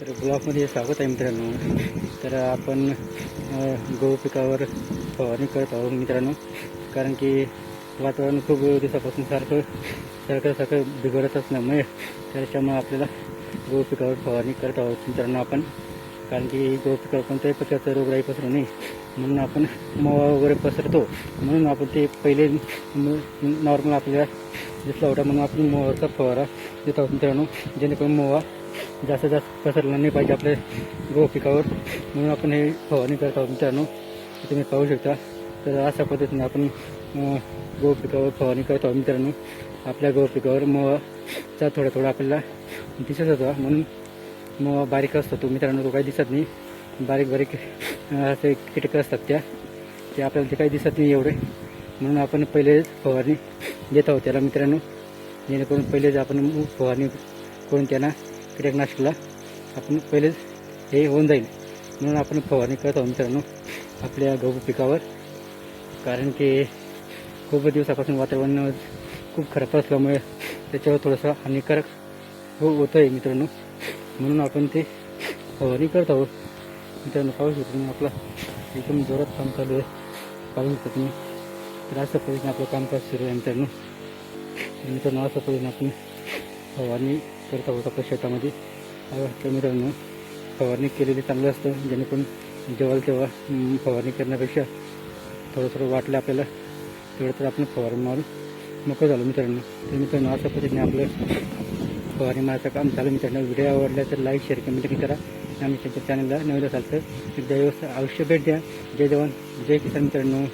तर ब्लॉकमध्ये स्वागत आहे मित्रांनो. तर आपण गहू पिकावर फवारणी करत आहोत मित्रांनो. कारण की वातावरण खूप दिवसापासून सारखं सारखं सारखं बिघडत असल्यामुळे त्याच्यामुळे आपल्याला गहू पिकावर फवारणी करत आहोत मित्रांनो आपण. कारण की गहू पिकावर कोणत्याही प्रकारचा रोगराई पसरू नये. म्हणून आपण मवा वगैरे पसरतो. म्हणून आपण ते पहिले नॉर्मल आपल्याला दिसला होता म्हणून आपण मोवाचा फवारा देत आहोत मित्रांनो. जेणेकरून मोवा जास्त जास्त पसरला नाही पाहिजे आपल्या गहू पिकावर. म्हणून आपण हे फवारणी करत आहोत मित्रांनो. तुम्ही पाहू शकता. तर अशा पद्धतीने आपण गहू पिकावर फवारणी करत आहोत मित्रांनो. आपल्या गहू पिकावर मवाचा थोडा थोडा आपल्याला दिसत होता. म्हणून मवा बारीक असतो तो मित्रांनो. तो काही दिसत नाही. बारीक बारीक असे कीटक असतात त्या. ते आपल्याला ते काही दिसत नाही एवढे. म्हणून आपण पहिलेच फवारणी देत आहोत त्याला मित्रांनो. जेणेकरून पहिलेच आपण फवारणी करून त्यांना कीटकनाशकाला आपण पहिलेच हे होऊन जाईल. म्हणून आपण फवारणी करत आहोत मित्रांनो आपल्या गहू पिकावर. कारण की खूप दिवसापासून वातावरण खूप खराब असल्यामुळे त्याच्यावर थोडंसं हानिकारक हो होतं आहे मित्रांनो. म्हणून आपण ते फवारणी करत आहोत. मित्रांनो पाहू शकतो तुम्ही आपला एकदम जोरात काम चालू आहे. पाहू शकतो तुम्ही. तर अशा पद्धतीने आपलं कामकाज सुरू आहे मित्रांनो. मित्रांनो अशा पद्धतीने आपण फवारणी करत आहोत आपल्या शेतामध्ये. काय वाटतं मित्रांनो? फवारणी केलेली चांगलं असतं जेणेकरून जेव्हा तेव्हा फवारणी करण्यापेक्षा थोडं थोडं वाटलं आपल्याला तेवढं तर आपण फवारणी मारून मोकळं झालो मित्रांनो. तर मित्रांनो अशा पद्धतीने आपलं फवारणी मारायचं काम चालू मित्रांनो. व्हिडिओ आवडला तर लाईक शेअर कमेंट करा. आणि त्यांच्या चॅनलला नवीन असाल तर एकदा व्यवस्था अवश्य भेट द्या. जय जवान जय किसान मित्रांनो.